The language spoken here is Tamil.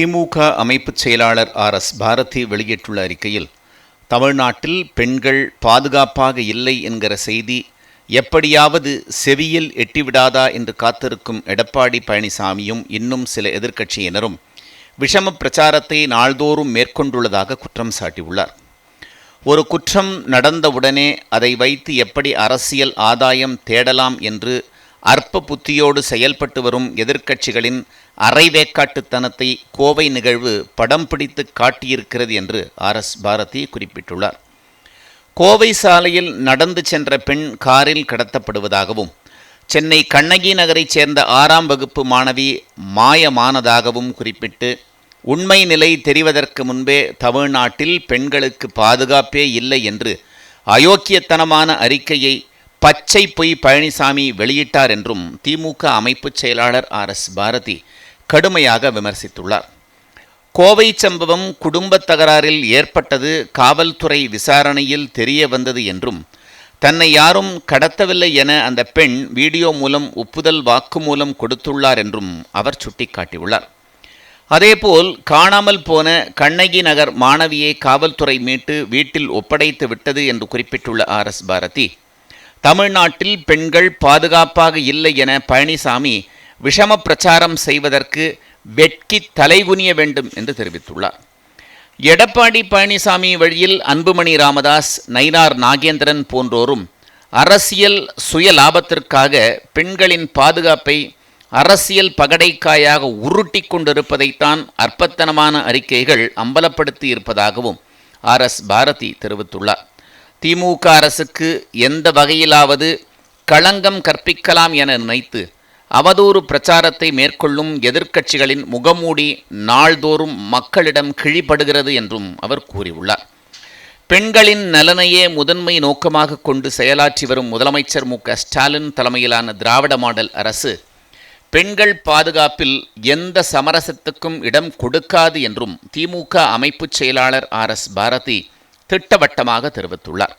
திமுக அமைப்புச் செயலாளர் ஆர். எஸ். பாரதி வெளியிட்டுள்ள அறிக்கையில் தமிழ்நாட்டில் பெண்கள் பாதுகாப்பாக இல்லை என்கிற செய்தி எப்படியாவது செவியில் எட்டிவிடாதா என்று காத்திருக்கும் எடப்பாடி பழனிசாமியும் இன்னும் சில எதிர்க்கட்சியினரும் விஷம பிரச்சாரத்தை நாள்தோறும் மேற்கொண்டுள்ளதாக குற்றம் சாட்டியுள்ளார். ஒரு குற்றம் நடந்தவுடனே அதை வைத்து எப்படி அரசியல் ஆதாயம் தேடலாம் என்று அற்ப புத்தியோடு செயல்பட்டு வரும் எதிர்க்கட்சிகளின் அரைவேக்காட்டுத்தனத்தை கோவை நிகழ்வு படம் பிடித்து காட்டியிருக்கிறது என்று ஆர் எஸ் பாரதி குறிப்பிட்டுள்ளார். கோவை சாலையில் நடந்து சென்ற பெண் காரில் கடத்தப்படுவதாகவும் சென்னை கண்ணகி நகரைச் சேர்ந்த ஆறாம் வகுப்பு மாணவி மாயமானதாகவும் குறிப்பிட்டு உண்மை நிலை தெரிவதற்கு முன்பே தமிழ்நாட்டில் பெண்களுக்கு பாதுகாப்பே இல்லை என்று அயோக்கியத்தனமான அறிக்கையை பச்சை பொய் பழனிசாமி வெளியிட்டார் என்றும் திமுக அமைப்புச் செயலாளர் ஆர் எஸ் பாரதி கடுமையாக விமர்சித்துள்ளார். கோவை சம்பவம் குடும்பத் தகராறில் ஏற்பட்டது காவல்துறை விசாரணையில் தெரிய வந்தது என்றும் தன்னை யாரும் கடத்தவில்லை என அந்த பெண் வீடியோ மூலம் ஒப்புதல் வாக்குமூலம் கொடுத்துள்ளார் என்றும் அவர் சுட்டிக்காட்டியுள்ளார். அதேபோல் காணாமல் போன கண்ணகி நகர் மாணவியை காவல்துறை மீட்டு வீட்டில் ஒப்படைத்து விட்டது என்று குறிப்பிட்டுள்ள ஆர் எஸ் பாரதி தமிழ்நாட்டில் பெண்கள் பாதுகாப்பாக இல்லை என பழனிசாமி விஷம பிரச்சாரம் செய்வதற்கு வெட்கி தலைகுனிய வேண்டும் என்று தெரிவித்துள்ளார். எடப்பாடி பழனிசாமி வழியில் அன்புமணி ராமதாஸ் நயினார் நாகேந்திரன் போன்றோரும் அரசியல் சுய லாபத்திற்காக பெண்களின் பாதுகாப்பை அரசியல் பகடைக்காயாக உருட்டி கொண்டிருப்பதைத்தான் அற்பத்தனமான அறிக்கைகள் அம்பலப்படுத்தி இருப்பதாகவும் ஆர் எஸ் பாரதி தெரிவித்துள்ளார். திமுக அரசுக்கு எந்த வகையிலாவது களங்கம் கற்பிக்கலாம் என நினைத்து அவதூறு பிரச்சாரத்தை மேற்கொள்ளும் எதிர்க்கட்சிகளின் முகமூடி நாள்தோறும் மக்களிடம் கிழிபடுகிறது என்றும் அவர் கூறியுள்ளார். பெண்களின் நலனையே முதன்மை நோக்கமாக கொண்டு செயலாற்றி வரும் முதலமைச்சர் மு க ஸ்டாலின் தலைமையிலான திராவிட மாடல் அரசு பெண்கள் பாதுகாப்பில் எந்த சமரசத்துக்கும் இடம் கொடுக்காது என்றும் திமுக அமைப்புச் செயலாளர் ஆர் எஸ் பாரதி திட்டவட்டமாக தெரிவித்துள்ளார்.